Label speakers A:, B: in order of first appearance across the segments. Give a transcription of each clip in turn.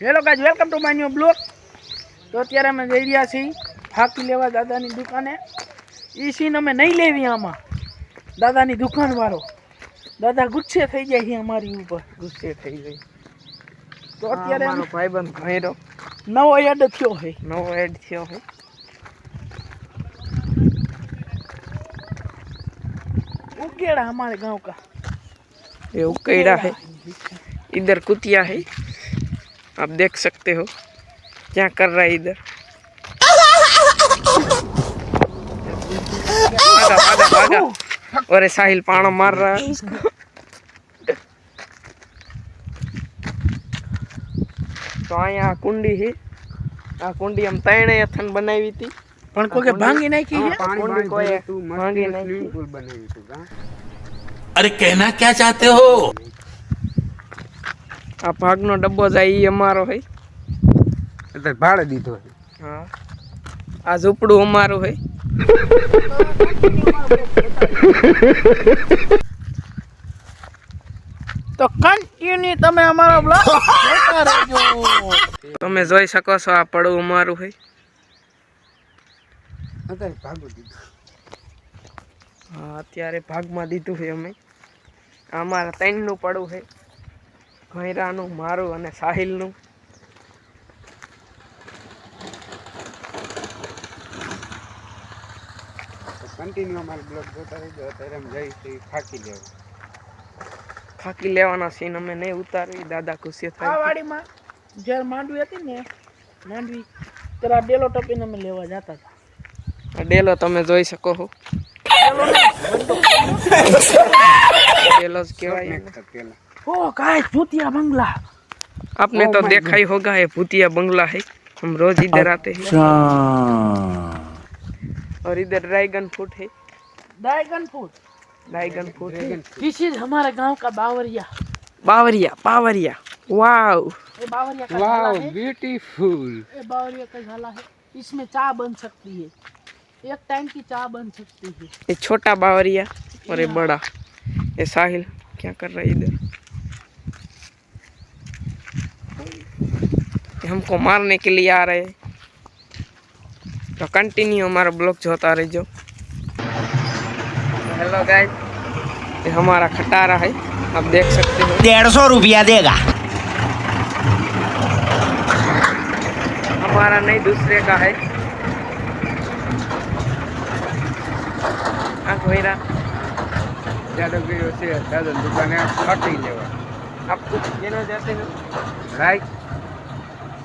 A: hello guys welcome to my new blog તો અત્યારે અમે જઈ રહ્યા છીએ ફાકી લેવા દાદાની દુકાને એ સીન અમે નહીં લેવી આમાં દાદાની દુકાનવાળો દાદા ગુસ્સે થઈ જાય છે અમારી ઉપર
B: ગુસ્સે થઈ ગઈ
A: તો અત્યારે
B: મારો ભાઈબંધ ઘેરો
A: નવો એડ થયો છે
B: નવો એડ થયો है
A: ઉકેડા हमारे गांव का
B: ये उकेड़ा है इधर कुतिया है आप देख सकते हो क्या कर रहा है इधर भागा भागा भागा और ये साहिल पाणो मार रहा है उसको તો અહીંયા આ કુંડી છે આ કુંડી આમ ત્રણે અથન બનાવી હતી
A: પણ કોઈ ભાંગી નાખી છે
B: કુંડી કોઈ ભાંગી નાખી
C: अरे कहना क्या चाहते हो
B: આ ભાગનો ડબ્બો જાય એ અમારો હોય
D: એટલે ભાડે દીધો છે.
B: હા. આ ઝૂંપડું અમારું હોય
A: તો કન્ટિન્યુ તમે અમારો બ્લોગ જોતા રહેજો.
B: તમે જોઈ શકો છો આ પડવું અમારું હોય
D: અત્યારે ભાગો દીધું.
B: હા અત્યારે ભાગમાં દીધું છે અમે. આ અમારા ત્રણનું પડું છે ઘૈરાનું મારું અને સાહિલનું.
D: કન્ટિન્યુ અમારે બ્લોગ જોતા રહેજો. અત્યારે અમે જઈ છીએ ફાકી લેવા.
B: ફાકી લેવાના સીન અમે નહીં ઉતારી દાદા ખુશી
A: આ વાડીમાં જ્યારે માંડવી હતી ને માંડવી ત્યારે આ ડેલો ટપીને અમે લેવા જતા હતા.
B: આ ડેલો તમે જોઈ શકો છો ડેલો જ કહેવાય
D: પેલા
A: ओ काय भूतिया बंगला।
B: आपने oh तो देखा ही होगा ये भूतिया बंगला है। हम रोज इधर आते हैं। अच्छा। और इधर ड्रैगन फ्रूट है।
A: Dragon
B: fruit dragon fruit
A: this is हमारा गाँव का बावरिया।
B: बावरिया बावरिया। वाओ
A: ये बावरिया का झाला वाओ
D: ब्यूटीफुल
A: ये बावरिया का झाला है। इसमें चाय बन सकती है। एक टाइम की चाय बन सकती है।
B: ये छोटा बावरिया और ये बड़ा। ये साहिल क्या कर रहा है इधर? कि हमको मारने के लिए आ रहे तो कंटिन्यू हमारा ब्लॉग जो होता रही जो हेलो गाइस ये हमारा खटारा है आप देख सकते हो।
C: डेढ़ सौ रुपया देगा।
B: हमारा नहीं दूसरे का है।
D: ज़्यादा दुकान है
B: आप कुछ लेना चाहते हो?
D: राइट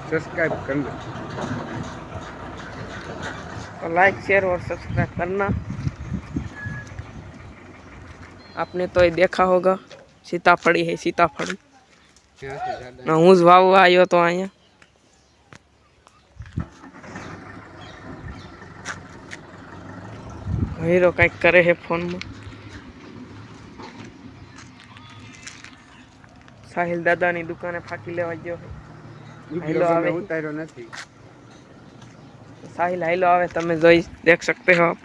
D: સબસ્ક્રાઈબ કરજો
B: तो लाइक शेयर और सब्सक्राइब करना आपने तो ये देखा होगा सीताफड़ी है सीताफड़ी
D: ત્યાંથી દાદા
B: ना હું જ વાવવા આવ્યો તો અહીંયા હીરો કંઈક કરે છે ફોનમાં સાહિલ દાદાની દુકાને ફાકી લેવા ગયો છે
D: ઉતાર્યો નથી
B: સાહિલ હાઈલો આવે તમે જોઈ દેખ सकते हो आप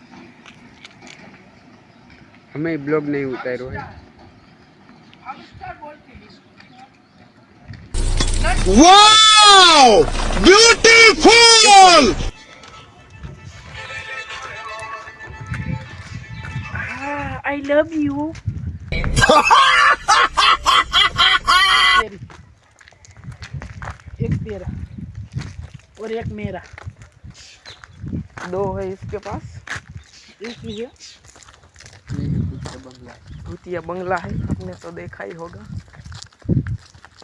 D: અમે બ્લોગ નહીં ઉતાર્યો है
C: wow beautiful
A: I love you एक तेरा और एक मेरा
B: दो है इसके पास
A: एक ही है
B: भूतिया बंगला है आपने तो देखा ही होगा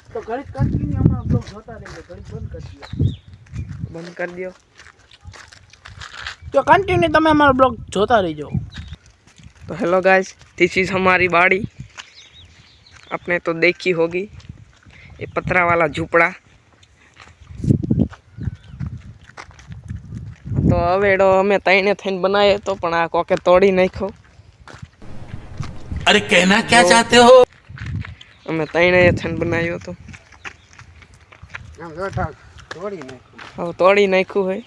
A: तो घड़ी कंटिन्यू हमारा ब्लॉग होता रहेगा घड़ी बंद कर दिया
B: बंद कर दियो
A: तो कंटिन्यू તમે અમારો બ્લોગ જોતા રહેજો
B: तो हेलो गाइस दिस इज हमारी बाड़ी आपने तो देखी होगी ये पथरा वाला झूपड़ा અવેડો અમે તાઈને થઈને બનાવ્યો તો પણ આ કોકે તોડી નાખ્યો.
C: અરે કહેના ક્યાં ચાહતે હો?
B: અમે તૈણે થઈને બનાવ્યો તો.
D: તોડી નાખ્યું.
B: હોય.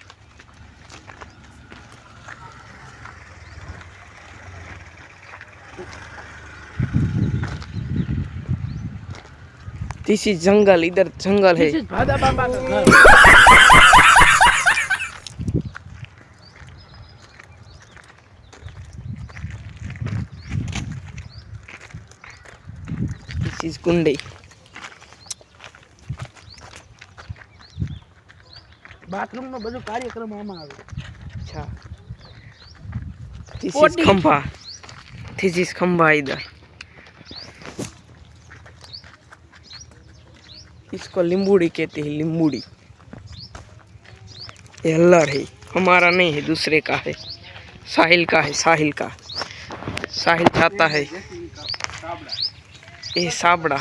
B: This is jungle, either jungle.
A: This is
B: this is कुंडी
A: બાથરૂમ નો બધો કાર્યક્રમ આમાં આવે
B: अच्छा दिस इज
A: Potty.
B: खंबा दिस इज खंबा इधर इसको लिंबूड़ी कहते हैं लिंबूड़ी ये अल्लड़ है हमारा नहीं है दूसरे का है साहिल का है साहिल का साहिल चाहता है ये साबड़ा।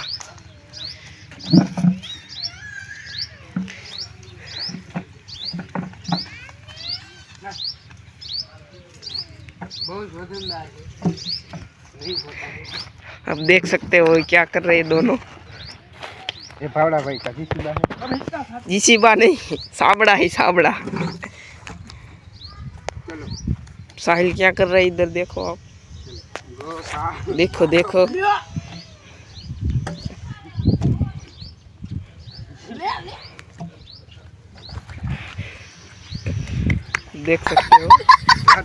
B: अब देख सकते हो क्या कर रहे हैं दोनों।
D: ये फावड़ा भाई का जीसीबा है।
B: जीसीबा नहीं साबड़ा है साबड़ा। साहिल क्या कर रहा है इधर देखो आप। देखो देखो। देख सकते हो।
D: हाँ,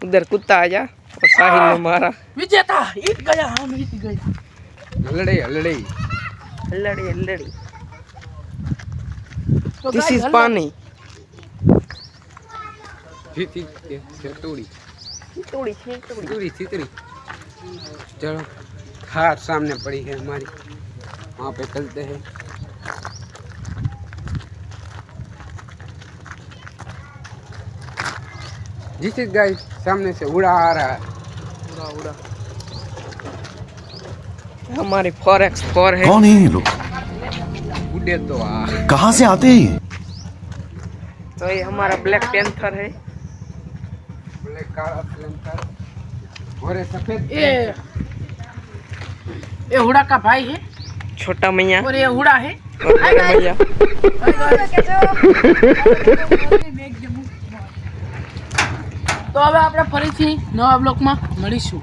A: तो उधर
B: कुत्ता आ जा और साहिल ने हाँ।
A: मारा। विजेता जीत गया हम जीत
D: गए। हलड़े
B: हलड़े हलड़े
A: हलड़े
B: दिस इज़ पानी
D: थी थी चटोड़ी तोड़ी
B: थोड़ी
D: तोड़ी चितड़ी चलो हार सामने पड़ी है हमारी वहाँ पे चलते हैं जिस गाय सामने से उड़ा आ रहा है
B: उड़ा उड़ा हमारी फोर एक्स फोर है
C: कौन है ये लोग?
D: उड़े तो आ
C: कहाँ से आते हैं
B: तो ये हमारा ब्लैक पेंथर है
D: ब्लैक काला प्लेंटर और ये सफेद
A: એ એ હુડા का भाई है
B: छोटा मैया
A: और ये हुड़ा है
B: और बड़ा मैया
A: તો હવે આપણે ફરીથી નવા બ્લોકમાં મળીશું